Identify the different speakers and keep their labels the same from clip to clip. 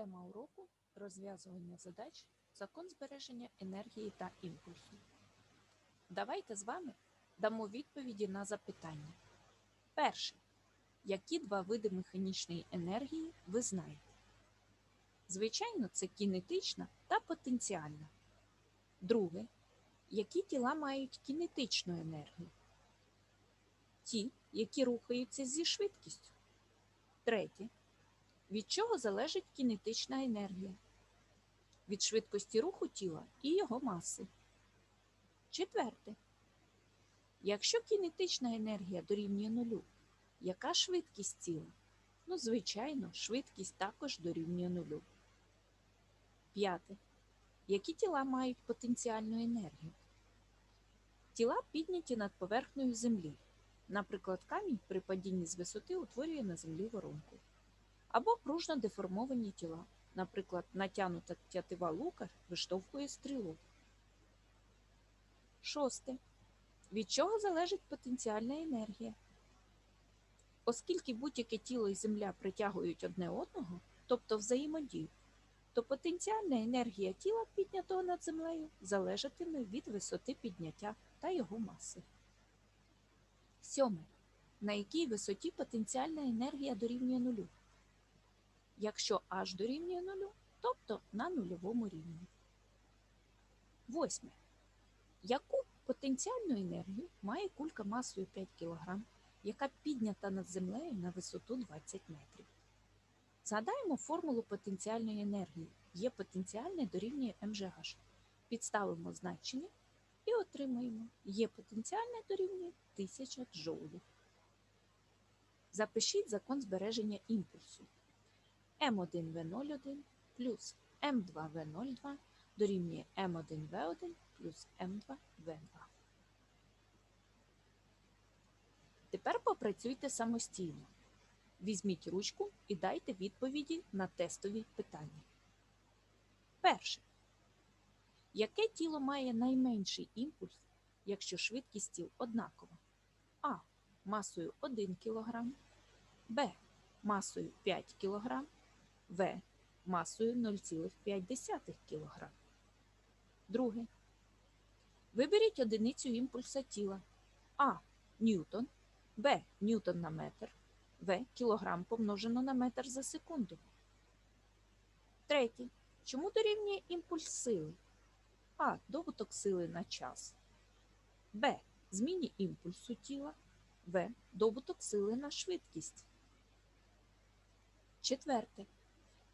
Speaker 1: Тема уроку розв'язування задач, закон збереження енергії та імпульсу. Давайте з вами дамо відповіді на запитання. Перше. Які два види механічної енергії ви знаєте? Звичайно, це кінетична та потенціальна. Друге. Які тіла мають кінетичну енергію? Ті, які рухаються зі швидкістю. Третє. Від чого залежить кінетична енергія? Від швидкості руху тіла і його маси. Четверте. Якщо кінетична енергія дорівнює нулю, яка швидкість тіла? Ну, звичайно, швидкість також дорівнює нулю. П'яте. Які тіла мають потенціальну енергію? Тіла підняті над поверхнею Землі. Наприклад, камінь при падінні з висоти утворює на землі воронку. Або пружно деформовані тіла. Наприклад, натягнута тятива лука виштовхує стрілу. Шосте. Від чого залежить потенціальна енергія? Оскільки будь-яке тіло і земля притягують одне одного, тобто взаємодіють, то потенціальна енергія тіла, піднятого над землею, залежатиме від висоти підняття та його маси. Сьоме. На якій висоті потенціальна енергія дорівнює нулю? Якщо h дорівнює нулю, тобто на нульовому рівні. Восьме. Яку потенціальну енергію має кулька масою 5 кг, яка піднята над землею на висоту 20 метрів? Згадаємо формулу потенціальної енергії. Є потенціальне дорівнює МЖH. Підставимо значення і отримаємо є потенціальне дорівнює 1000 джоулів. Запишіть закон збереження імпульсу. М1В01 плюс М2В02 дорівнює М1В1 плюс М2В2. Тепер попрацюйте самостійно. Візьміть ручку і дайте відповіді на тестові питання. Перше. Яке тіло має найменший імпульс, якщо швидкість тіл однакова? А. Масою 1 кг, Б. Масою 5 кг, В. Масою 0,5 кг. Друге. Виберіть одиницю імпульса тіла. А. Ньютон, Б. Ньютон на метр, В. Кілограм помножено на метр за секунду. Третє. Чому дорівнює імпульс сили? А. Добуток сили на час. Б. Зміні імпульсу тіла. В. Добуток сили на швидкість. Четверте.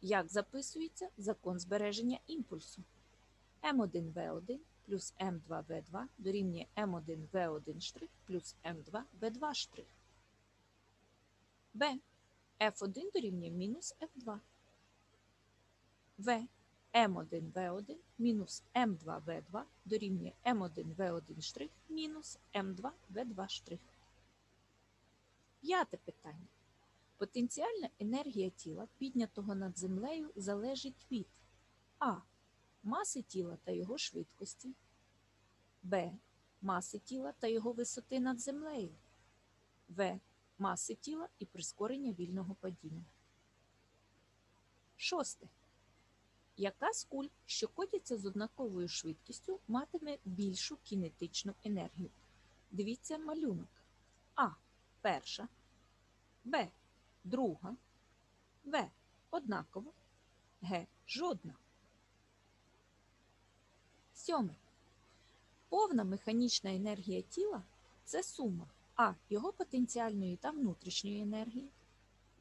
Speaker 1: Як записується закон збереження імпульсу? М1В1 плюс М2В2 дорівнює М1В1' плюс М2В2'. Б. F1 дорівнює мінус F2. В. М1В1 мінус М2В2 дорівнює М1В1' мінус М2В2'. П'яте питання. Потенціальна енергія тіла, піднятого над землею, залежить від А. Маси тіла та його швидкості, Б. Маси тіла та його висоти над землею, В. Маси тіла і прискорення вільного падіння. Шосте. Яка з куль, що котяться з однаковою швидкістю, матиме більшу кінетичну енергію? Дивіться малюнок. А. Перша. Б. Друга. В. Однаково. Г. Жодна. Сьоме. Повна механічна енергія тіла це сума А. Його потенціальної та внутрішньої енергії,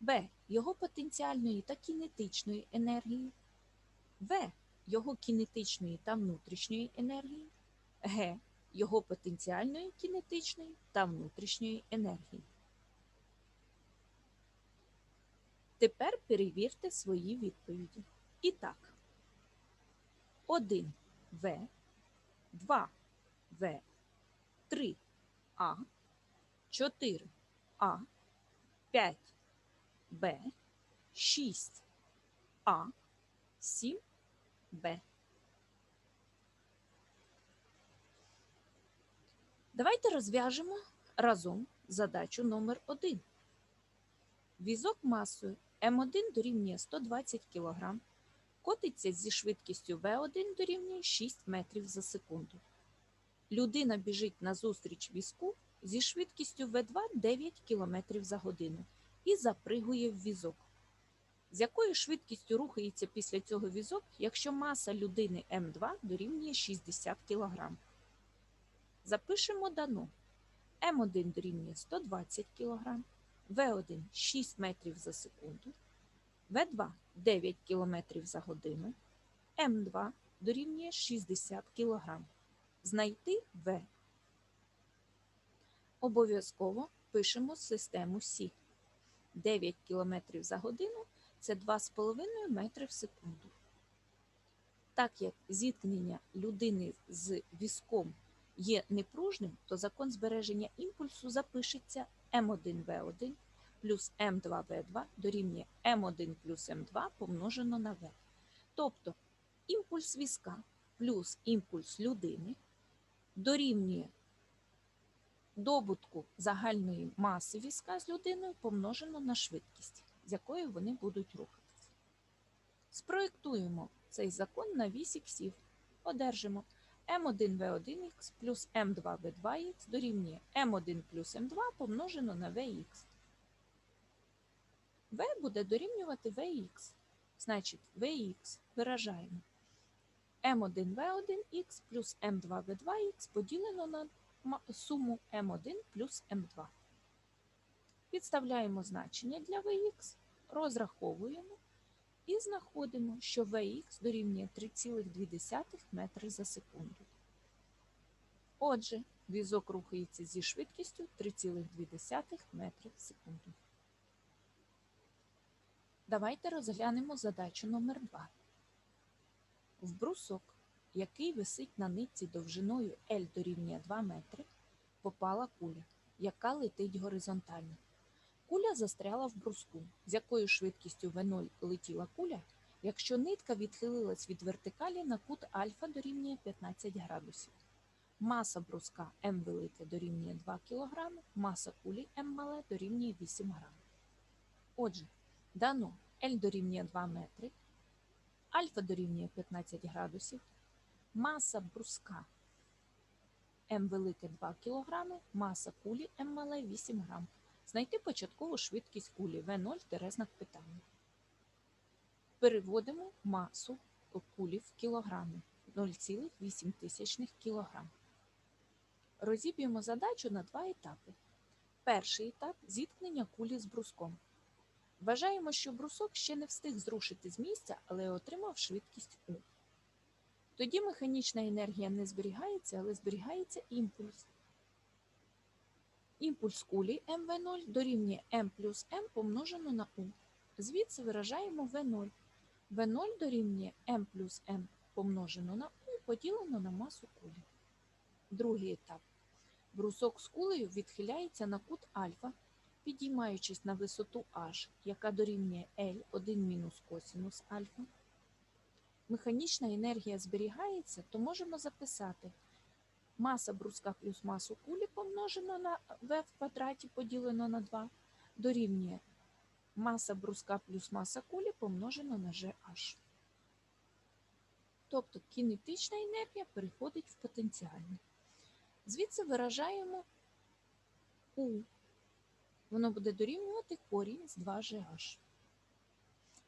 Speaker 1: Б. Його потенціальної та кінетичної енергії, В. Його кінетичної та внутрішньої енергії, Г. Його потенціальної кінетичної та внутрішньої енергії. Тепер перевірте свої відповіді. І так, 1 В, 2 В, 3 А, 4 А, 5 Б, 6 А, 7 Б. Давайте розв'яжемо разом задачу номер 1. Візок масою М1 дорівнює 120 кг, котиться зі швидкістю V1 дорівнює 6 метрів за секунду. Людина біжить назустріч візку зі швидкістю V2 9 км за годину і запригує в візок. З якою швидкістю рухається після цього візок, якщо маса людини М2 дорівнює 60 кг? Запишемо дано. М1 дорівнює 120 кг, В1 6 метрів за секунду, В2 9 км за годину, М2 дорівнює 60 кг. Знайти В. Обов'язково пишемо систему Сі. 9 км за годину це 2,5 метри в секунду. Так як зіткнення людини з візком є непружним, то закон збереження імпульсу запишеться М1В1 плюс М2В2 дорівнює М1 плюс М2 помножено на В. Тобто імпульс візка плюс імпульс людини дорівнює добутку загальної маси візка з людиною помножено на швидкість, з якою вони будуть рухатися. Спроєктуємо цей закон на вісь іксів. Одержимо М1В1х плюс М2В2х дорівнює М1 плюс М2 помножено на Vx. В буде дорівнювати Vx. Значить, Vx виражаємо М1В1х плюс М2В2х поділено на суму М1 плюс М2. Підставляємо значення для Vx, розраховуємо і знаходимо, що Vx дорівнює 3,2 метри за секунду. Отже, візок рухається зі швидкістю 3,2 метри в секунду. Давайте розглянемо задачу номер 2. В брусок, який висить на нитці довжиною L дорівнює 2 метри, попала куля, яка летить горизонтально. Куля застряла в бруску, з якою швидкістю В0 летіла куля, якщо нитка відхилилась від вертикалі на кут альфа дорівнює 15 градусів. Маса бруска М велике дорівнює 2 кг, маса кулі М мале дорівнює 8 г. Отже, дано L дорівнює 2 метри, альфа дорівнює 15 градусів, маса бруска М велике 2 кг, маса кулі М мале 8 г. Знайти початкову швидкість кулі В0 знак питання. Переводимо масу кулі в кілограми 0,8 кг. Розіб'ємо задачу на два етапи. Перший етап зіткнення кулі з бруском. Вважаємо, що брусок ще не встиг зрушити з місця, але отримав швидкість У. Тоді механічна енергія не зберігається, але зберігається імпульс. Імпульс кулі МВ0 дорівнює М плюс М помножено на У. Звідси виражаємо В0. В0 дорівнює М плюс М помножено на У поділено на масу кулі. Другий етап. Брусок з кулею відхиляється на кут альфа, підіймаючись на висоту H, яка дорівнює L 1 мінус косинус альфа. Механічна енергія зберігається, то можемо записати маса бруска плюс масу кулі помножено на v в квадраті поділено на 2 дорівнює маса бруска плюс маса кулі помножено на GH. Тобто кінетична енергія переходить в потенціальну. Звідси виражаємо U. Воно буде дорівнювати корінь з 2GH.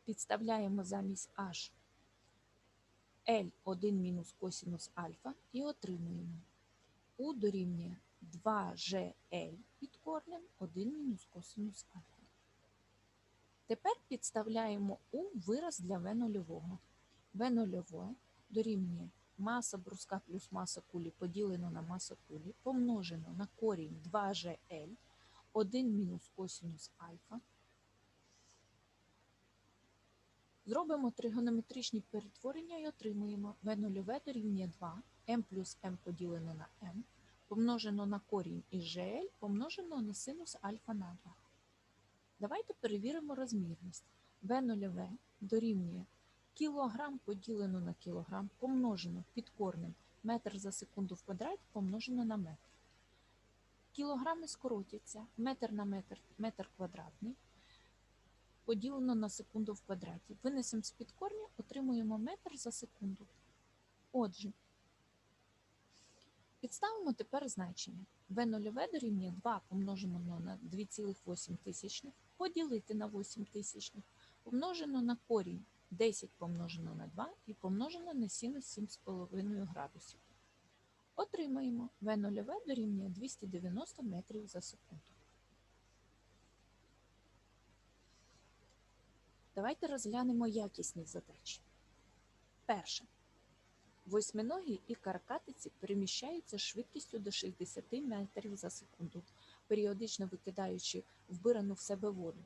Speaker 1: Підставляємо замість H L1 мінус косинус альфа і отримуємо U дорівнює 2GL під корнем 1 мінус косинус альфа. Тепер підставляємо U вираз для В0. В0 дорівнює маса бруска плюс маса кулі поділено на масу кулі помножено на корінь 2GL 1 мінус косинус альфа. Зробимо тригонометричні перетворення і отримуємо В0 дорівнює 2, m плюс m поділено на m, помножено на корінь із GL, помножено на синус альфа на 2. Давайте перевіримо розмірність. В0 дорівнює кілограм поділено на кілограм, помножено під корнем метр за секунду в квадраті помножено на метр. Кілограми скоротяться, метр на метр, метр квадратний. Поділено на секунду в квадраті. Винесемо з-під корня, отримуємо метр за секунду. Отже, підставимо тепер значення. В0 дорівнює 2 помножено на 2,8 поділити на 8 тисячних, помножено на корінь 10 помножено на 2 і помножено на синус 7,5 градусів. Отримаємо В0 дорівнює 290 метрів за секунду. Давайте розглянемо якісність задач. Перше. Восьминогі і каракатиці переміщаються швидкістю до 60 метрів за секунду, періодично викидаючи вбирану в себе воду.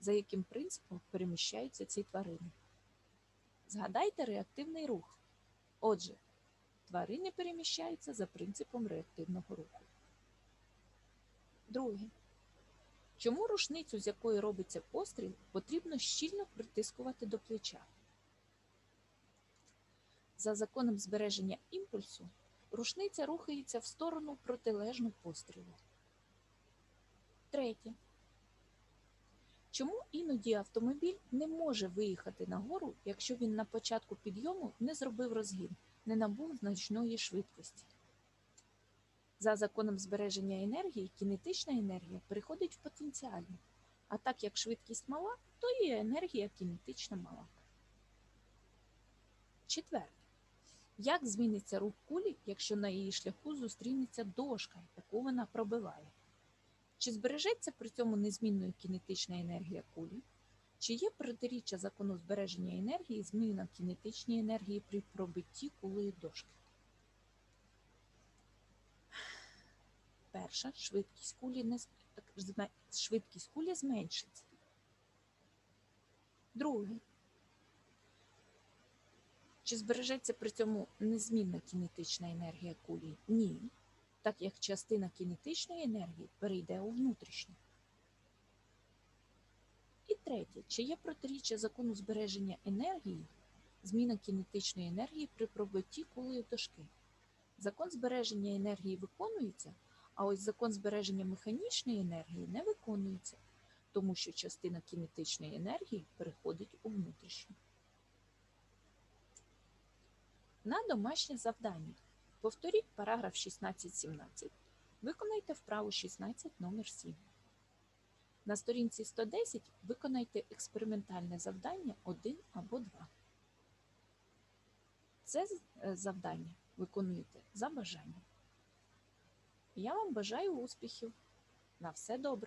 Speaker 1: За яким принципом переміщаються ці тварини? Згадайте реактивний рух. Отже, тварини переміщаються за принципом реактивного руху. Друге. Чому рушницю, з якої робиться постріл, потрібно щільно притискувати до плеча? За законом збереження імпульсу, рушниця рухається в сторону протилежну пострілу. Третє. Чому іноді автомобіль не може виїхати на гору, якщо він на початку підйому не зробив розгін, не набув значної швидкості? За законом збереження енергії, кінетична енергія переходить в потенціальну, а так як швидкість мала, то і енергія кінетична мала. Четверте. Як зміниться рух кулі, якщо на її шляху зустрінеться дошка, яку вона пробиває? Чи збережеться при цьому незмінною кінетична енергія кулі? Чи є протиріччя закону збереження енергії зміна кінетичної енергії при пробитті кулею дошки? Перша швидкість кулі не швидкість кулі зменшиться. Друге. Чи збережеться при цьому незмінна кінетична енергія кулі? Ні, так як частина кінетичної енергії перейде у внутрішню. І третє, чи є протиріччя закону збереження енергії, зміна кінетичної енергії при пробитті кулею дошки? Закон збереження енергії виконується, а ось закон збереження механічної енергії не виконується, тому що частина кінетичної енергії переходить у внутрішню. На домашнє завдання. Повторіть параграф 16-17. Виконайте вправу 16 номер 7. На сторінці 110 виконайте експериментальне завдання 1 або 2. Це е, завдання виконуєте за бажанням. Я вам бажаю успіхів. На все добре.